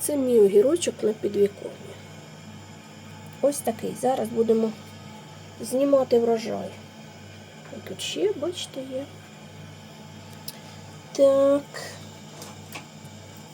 Це мій огірочок на підвіконня. Ось такий. Зараз будемо знімати врожай. І Тут ще, бачите, є. Так.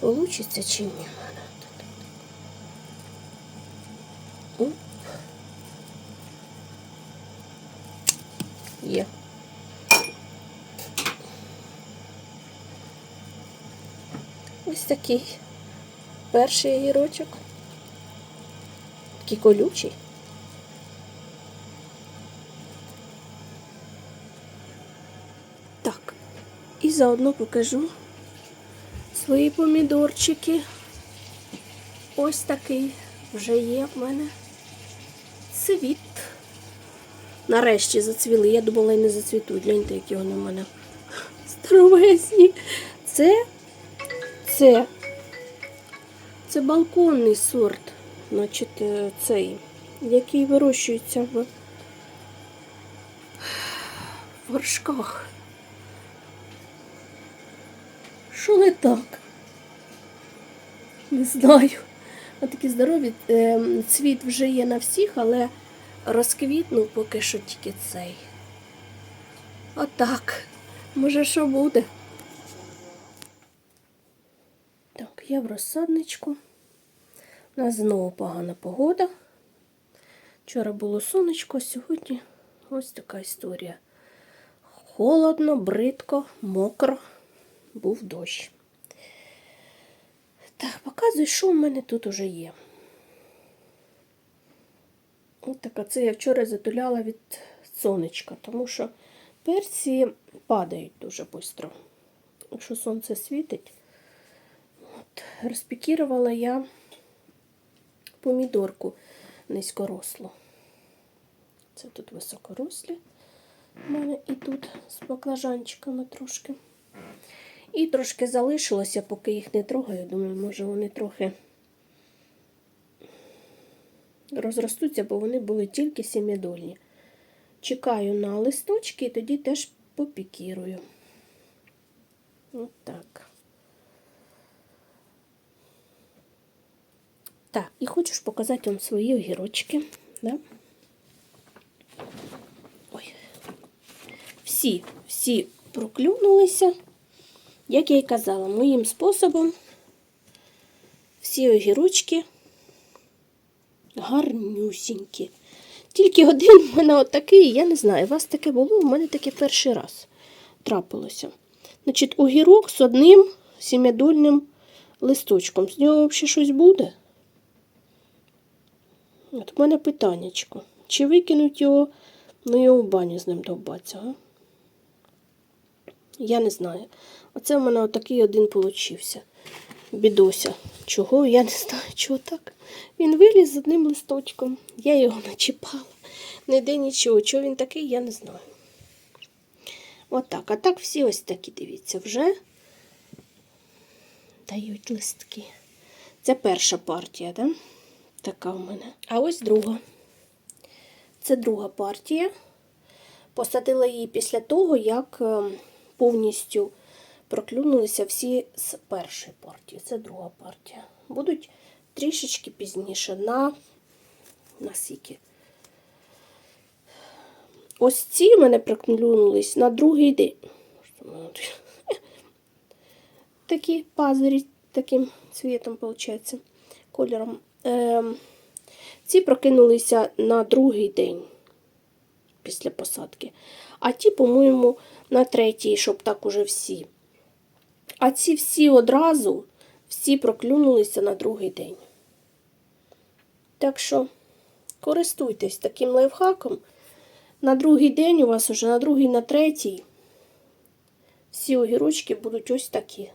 Получиться чи ні? Оп. Є. Ось такий перший огірочок. Такий колючий. Так, і заодно покажу свої помідорчики. Ось такий вже є в мене цвіт. Нарешті зацвіли. Я думала, і не зацвітуть. Гляньте, які вони в мене здоровезні. Це, це, це балконний сорт. Значить, е, цей, який вирощується в, горшках. Що не так? Не знаю. А такі здорові. Е, Цвіт вже є на всіх, але розквітнув поки що тільки цей. Отак. Може, що буде? Так, я в розсадничку. У нас знову погана погода. Вчора було сонечко, сьогодні ось така історія. Холодно, бридко, мокро, був дощ. Так, показую, що в мене тут уже є. Ось така, це я вчора затуляла від сонечка, тому що перці падають дуже швидко. Якщо сонце світить, розпікірувала я помідорку низькорослу. Це тут високорослі. У мене і тут з баклажанчиками трошки. І трошки залишилося, поки їх не трогаю. Думаю, може вони трохи розростуться, бо вони були тільки сім'ядольні. Чекаю на листочки і тоді теж попікірую. От так. І хочу показати вам свої огірочки. Да? Ой. Всі, всі проклюнулися, як я й казала, моїм способом всі огірочки гарнюсінькі. Тільки один в мене отакий, я не знаю, у вас таке було, у мене таке перший раз трапилося. Значить, огірок з одним сім'ядольним листочком. З нього взагалі щось буде? От у мене питаннячко. Чи викинуть його, ну його в баню з ним довбаться, а? Я не знаю. Оце в мене отакий один получився. Бідося. Чого? Я не знаю, чого так. Він виліз з одним листочком. Я його начіпала. Ніде нічого. Чого він такий, я не знаю. Отак. А так всі ось такі, дивіться, вже дають листки. Це перша партія, да? Така в мене. А ось друга. Це друга партія. Посадила її після того, як е, повністю проклюнулися всі з першої партії. Це друга партія. Будуть трішечки пізніше на, на сіки. Ось ці в мене проклюнулись на другий день. Такі пазирі таким цвітом, виходить, кольором. Ем, ці прокинулися на другий день після посадки. А ті, по-моєму, на третій, щоб так уже всі. А ці всі одразу, всі проклюнулися на другий день. Так що користуйтесь таким лайфхаком. На другий день у вас уже на другий, на третій всі огірочки будуть ось такі.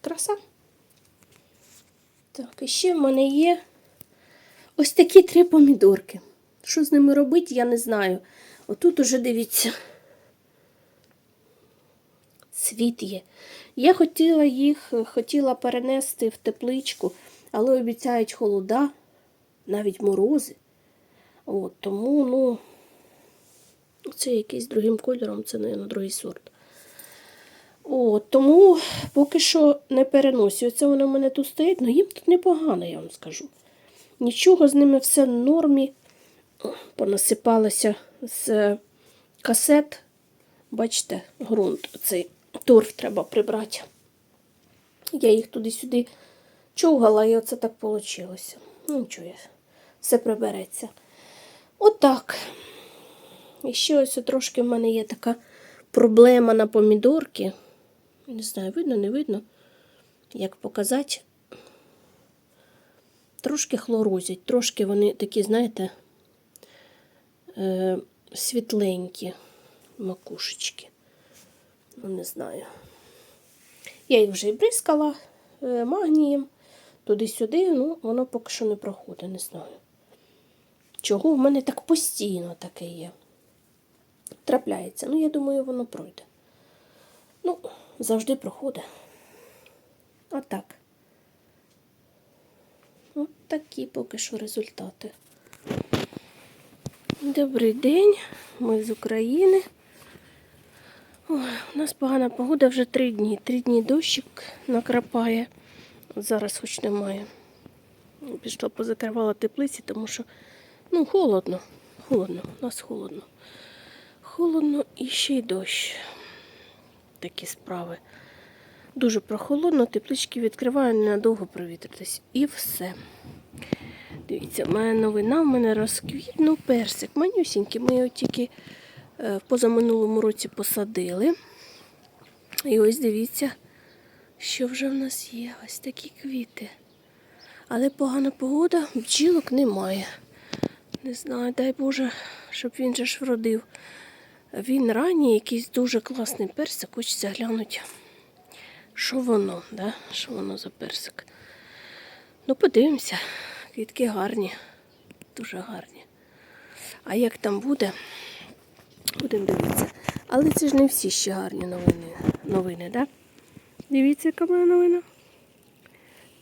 Краса. Так, і ще в мене є ось такі три помідорки. Що з ними робити, я не знаю. Отут уже дивіться. Світ є. Я хотіла їх, хотіла перенести в тепличку, але обіцяють холода, навіть морози. От, тому, ну, це якийсь другим кольором, це, мабуть, другий сорт. О, тому поки що не переносю. Оце воно в мене тут стоїть, ну їм тут непогано, я вам скажу. Нічого з ними все в нормі. Понасипалося з касет. Бачите, ґрунт, цей торф треба прибрати. Я їх туди-сюди човгала, і оце так вийшло. Ну, нічого, все прибереться. Отак. І ще ось трошки в мене є така проблема на помідорки. Не знаю, видно, не видно. Як показати. Трошки хлорозять, трошки вони такі, знаєте, е, світленькі макушечки. Ну, не знаю. Я їх вже і бризкала е, магнієм туди-сюди, ну, воно поки що не проходить, не знаю. Чого в мене так постійно таке є? Трапляється. Ну, я думаю, воно пройде. Ну, завжди проходить. Отак. От такі поки що результати. Добрий день, ми з України. Ой, у нас погана погода вже три дні. Три дні дощик накрапає. Зараз хоч немає. Пішла позакривала теплиці, тому що ну, холодно. Холодно, у нас холодно. Холодно і ще й дощ. Такі справи. Дуже прохолодно, теплички відкриваю, ненадовго провітритись. І все. Дивіться, в мене новина, в мене розквітнув персик. Манюсінький. Ми його тільки е, в позаминулому році посадили. І ось дивіться, що вже в нас є. Ось такі квіти. Але погана погода, бджілок немає. Не знаю, дай Боже, щоб він же ж вродив. Він ранній, якийсь дуже класний персик, хочеться глянути, що воно, да? що воно за персик. Ну, подивимося, квітки гарні, дуже гарні. А як там буде, будемо дивитися. Але це ж не всі ще гарні новини, новини да? Дивіться, яка моя новина.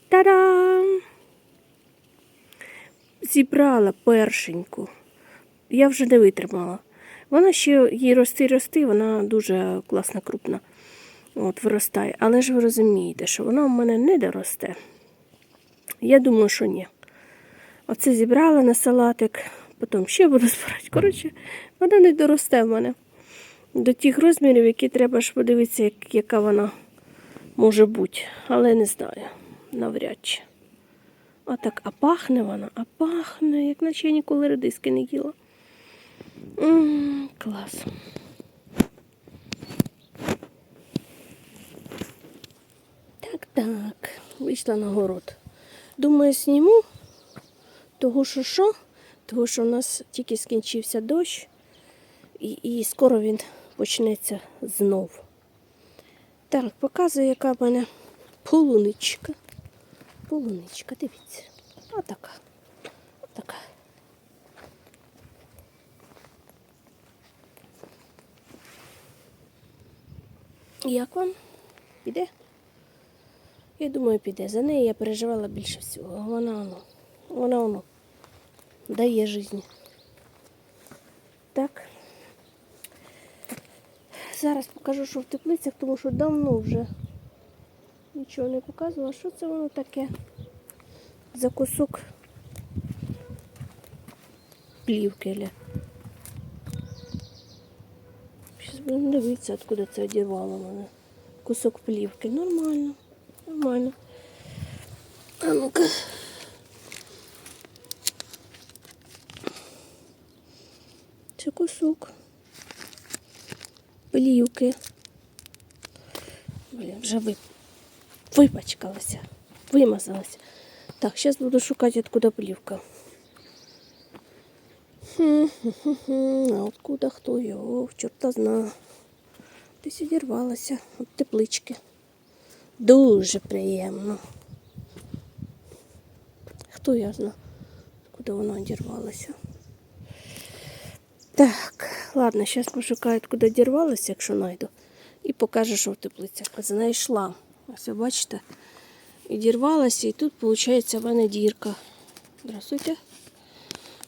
Та-дам! Зібрала першеньку. Я вже не витримала. Вона ще їй рости, рости, вона дуже класна, крупна. От, виростає. Але ж ви розумієте, що вона в мене не доросте. Я думаю, що ні. Оце зібрала на салатик, потім ще буду збирати. Коротше, вона не доросте в мене до тих розмірів, які треба ж подивитися, як, яка вона може бути. Але не знаю, навряд чи. Отак, а пахне вона, а пахне, як наче я ніколи редиски не їла. М, клас. Так, так, вийшла на город. Думаю, зніму, того що що, того що в нас тільки скінчився дощ, і, і скоро він почнеться знов. Так, показую, яка в мене полуничка. Полуничка, дивіться. Отака. Отака. Як вам? Піде? Я думаю, піде. За неї я переживала більше всього. Вона воно. Вона воно. Дає життя. Так. Зараз покажу, що в теплицях, тому що давно вже нічого не показувала. Що це воно таке? За кусок плівки. Ля. Зараз откуда це одірвало мене. Кусок плівки. Нормально. Нормально. А ну-ка. Це кусок плівки. Блін, вже ви... випачкалася, вимазалася. Так, зараз буду шукати, откуда плівка. А откуда хто його? Чорта зна. Десь одірвалася від теплички. Дуже приємно. Хто я знаю, куди вона одірвалася. Так, ладно, зараз пошукаю, куди дірвалася, якщо знайду. І покажу, що в теплицях. Знайшла. Ось, бачите, і дірвалася, і тут, виходить, в мене дірка. Здравствуйте.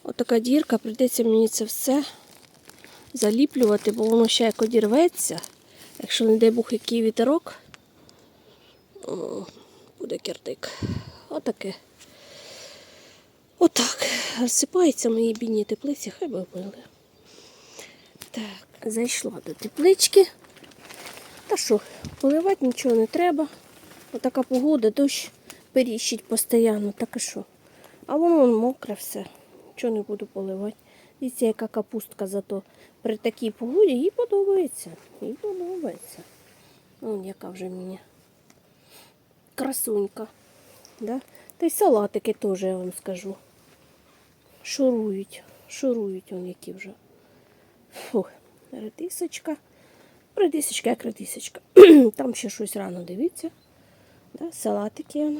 Отака дірка, прийдеться мені це все заліплювати, бо воно ще як одірветься, Якщо не дай Бог який вітерок, буде кирдик. Отаке. Отак. Розсипаються мої бідні теплиці, хай би били. Так, зайшла до теплички. Та що, поливати нічого не треба. Отака погода, дощ періщить постійно, так і що. А воно вон мокре все. Нічого не буду поливати. Дивіться, яка капустка зато при такій погоді їй подобається. Їй подобається. Вон яка вже мені. Красунька. Да? Та й салатики теж, я вам скажу. Шурують. Шурують он які вже. Фух, редисочка. Редисочка, як редисочка. Там ще щось рано дивіться. Да? Салатики.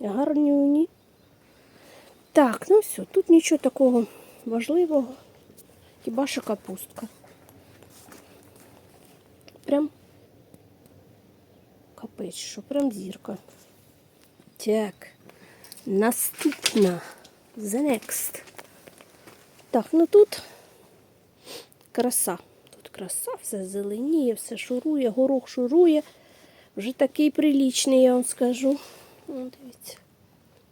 Гарнюні. Так, ну все, тут нічого такого важливого. Хіба що капустка. Прям капець, що прям зірка. Так, наступна. The next. Так, ну тут краса. Тут краса, все зеленіє, все шурує, горох шурує. Вже такий прилічний, я вам скажу. О, дивіться,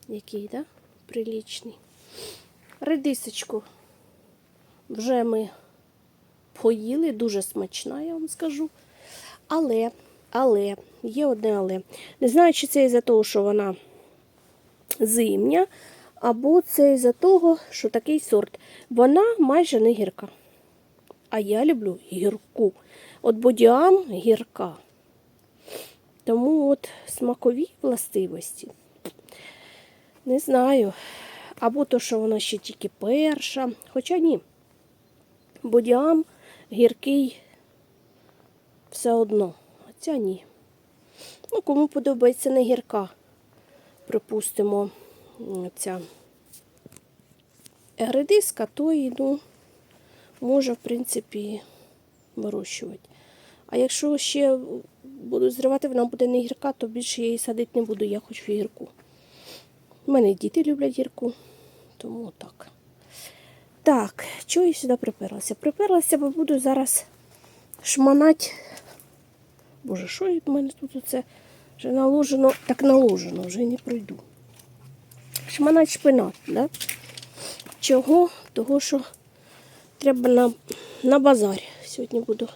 який, да? Прилічний. Редисочку вже ми поїли, дуже смачна, я вам скажу. Але, але, є одне але. Не знаю, чи це із-за того, що вона зимня, або це із-за того, що такий сорт. Вона майже не гірка. А я люблю гірку. От бодіан гірка. Тому от смакові властивості. Не знаю. Або то, що вона ще тільки перша. Хоча ні. Бодіам гіркий все одно. А ця ні. Ну, кому подобається не гірка, припустимо, ця редиска, то і ну, може, в принципі, вирощувати. А якщо ще буду зривати, вона буде не гірка, то більше я її садити не буду, я хочу гірку. У мене діти люблять гірку, тому так. Так, чого я сюди приперлася? Приперлася, бо буду зараз шманати. Боже, що в мене тут оце вже наложено, так наложено, вже не пройду. Шманать шпинат, да? Чого? Того, що треба на, на базарі. Сьогодні буду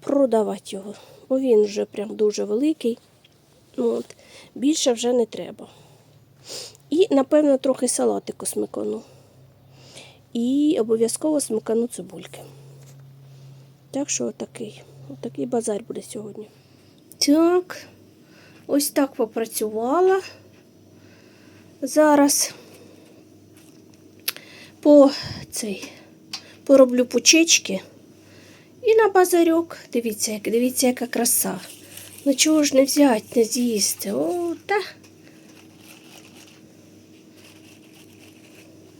продавати його. Бо він вже прям дуже великий. Ну, От. Більше вже не треба. І, напевно, трохи салатику смикану. І обов'язково смикану цибульки. Так що отакий. Отакий базар буде сьогодні. Так, ось так попрацювала. Зараз по цей пороблю пучечки. І на базарьок. Дивіться, дивіться, яка краса. Ну чого ж не взяти, не з'їсти? О, та.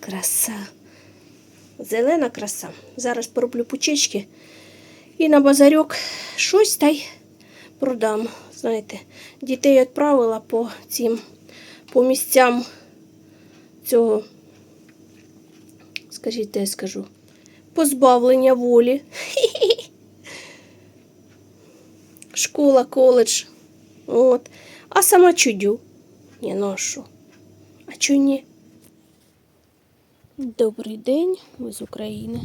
Краса. Зелена краса. Зараз пороблю пучечки. І на базарьок щось та й продам. Знаєте, дітей відправила по цим по місцям цього, скажіть, де я скажу, позбавлення волі. Школа, коледж. От. А сама чудю. Ні, ну а що? Ні? Добрий день, з України.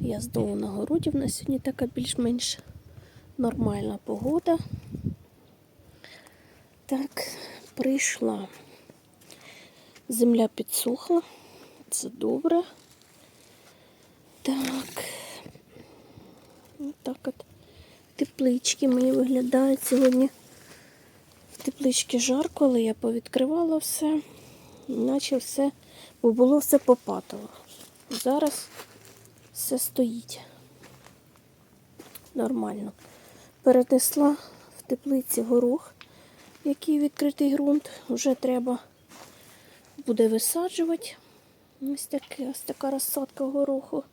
Я знову на городі. В нас сьогодні така більш-менш нормальна погода. Так, прийшла. Земля підсохла. Це добре. Так. Ось так от. Теплички мені виглядають сьогодні. В тепличці жарко, але я повідкривала все. Наче все, бо було все попатало. Зараз все стоїть. Нормально. Перенесла в теплиці горох, який відкритий ґрунт. Вже треба буде висаджувати. Ось, таке, ось така розсадка гороху.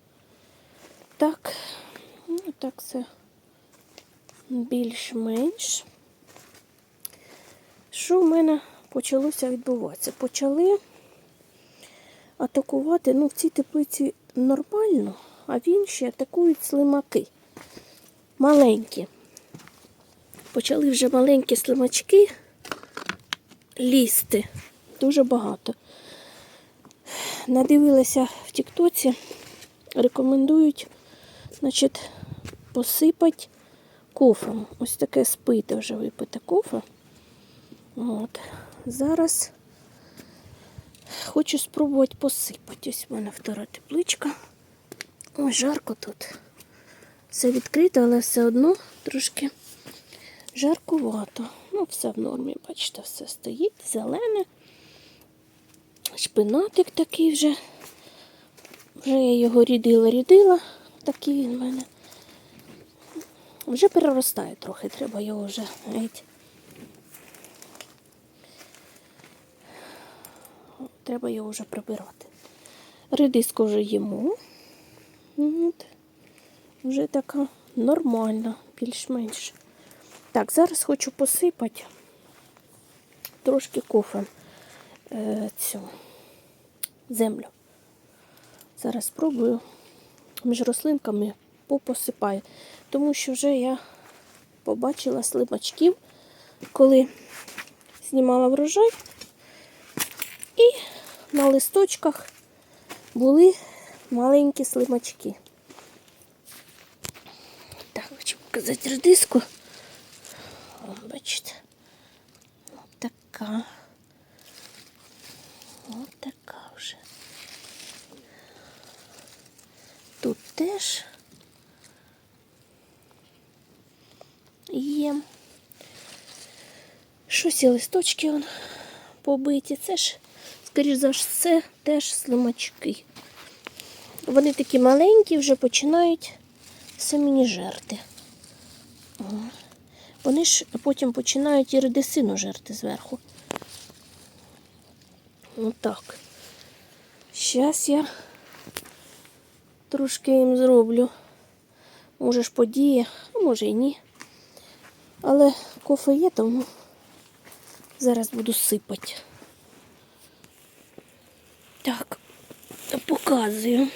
Так, ну так все більш-менш. Що в мене почалося відбуватися? Почали атакувати, ну, в цій теплиці нормально, а в іншій атакують слимаки. маленькі. Почали вже маленькі слимачки лізти. Дуже багато. Надивилася в Тіктоці, рекомендують, значить, посипати кофем. Ось таке спите вже випите кофе. От. Зараз хочу спробувати посипати. Ось в мене втора тепличка. Ой, жарко тут. Все відкрито, але все одно трошки жаркувато. Ну, все в нормі, бачите, все стоїть, зелене. Шпинатик такий вже. Вже я його рідила-рідила. Такий він в мене. Вже переростає трохи, треба його вже геть. Треба його вже прибирати. Редиску вже їмо. От. Вже така нормальна, більш-менш. Так, зараз хочу посипати трошки кофе е, цю землю. Зараз спробую між рослинками попосипаю. Тому що вже я побачила слимачків, коли знімала врожай. І на листочках були маленькі слимачки. Так, хочу показати редиску. Бачите. Ось така. Ось така вже. Тут теж є. Щось і листочки побиті. Це ж, скоріш за все, теж слимачки. Вони такі маленькі, вже починають самі жерти. Вони ж потім починають і редисину жерти зверху. Отак. Зараз я трошки їм зроблю. Може ж подіє, а може і ні. Але кофе є, тому зараз буду сипати. Так, показую.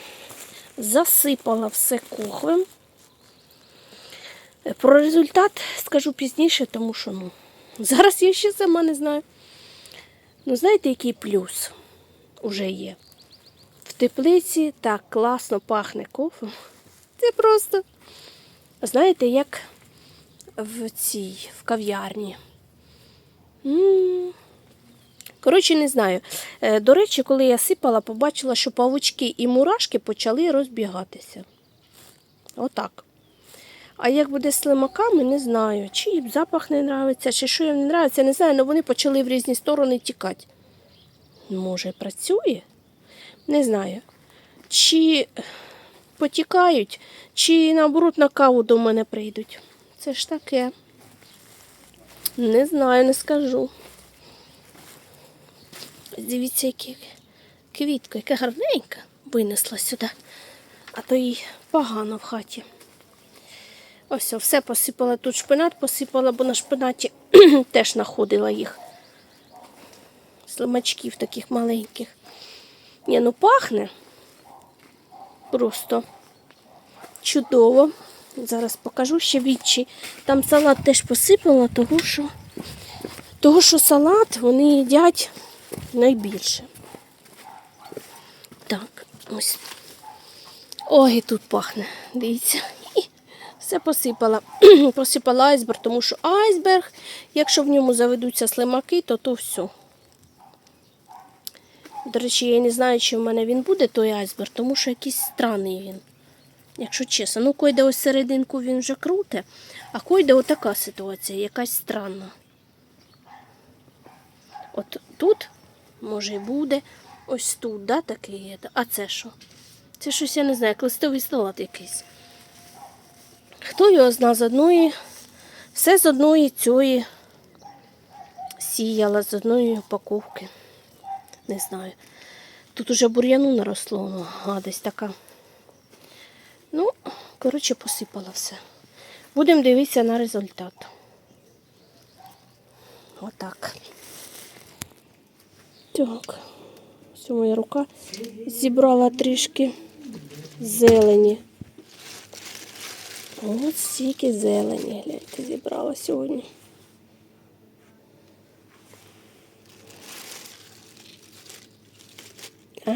Засипала все кохвем. Про результат скажу пізніше, тому що ну, зараз я ще сама не знаю. Ну, знаєте, який плюс уже є? В теплиці так класно пахне кофе. Це просто, знаєте, як в цій в кав'ярні. Коротше, не знаю. Е, До речі, коли я сипала, побачила, що павучки і мурашки почали розбігатися. Отак. А як буде з слимаками, не знаю. Чи їм запах не нравиться, чи що їм не нравиться, не знаю, але вони почали в різні сторони тікати. Може, працює? Не знаю. Чи потікають, чи наоборот на каву до мене прийдуть. Це ж таке. Не знаю, не скажу. Дивіться, яка квітка, яка гарненька винесла сюди, а то їй погано в хаті. Ось все посипала тут шпинат, посипала, бо на шпинаті теж знаходила їх. Слимачків таких маленьких. Ні, ну пахне. Просто чудово. Зараз покажу ще відчі. Там салат теж посипала, тому що, того, що салат вони їдять найбільше. Так, ось. Ой, тут пахне. Дивіться. Все посипала. посипала айсберг, тому що айсберг, якщо в ньому заведуться слимаки, то то все. До речі, я не знаю, чи в мене він буде той айсберг, тому що якийсь странний він. Якщо чесно, ну койде ось серединку він вже круте, а койде отака ситуація, якась странна. От тут, може, і буде, ось тут, да, такий є. А це що? Це щось, я не знаю, як листовий салат якийсь. Хто його зна з одної, все з одної цієї сіяла, з одної упаковки. Не знаю. Тут уже бур'яну наросло, ну, гадость така. Ну, коротше, посипала все. Будемо дивитися на результат. Отак. Так. Ось моя рука зібрала трішки зелені. От стільки зелені, гляньте, зібрала сьогодні. А?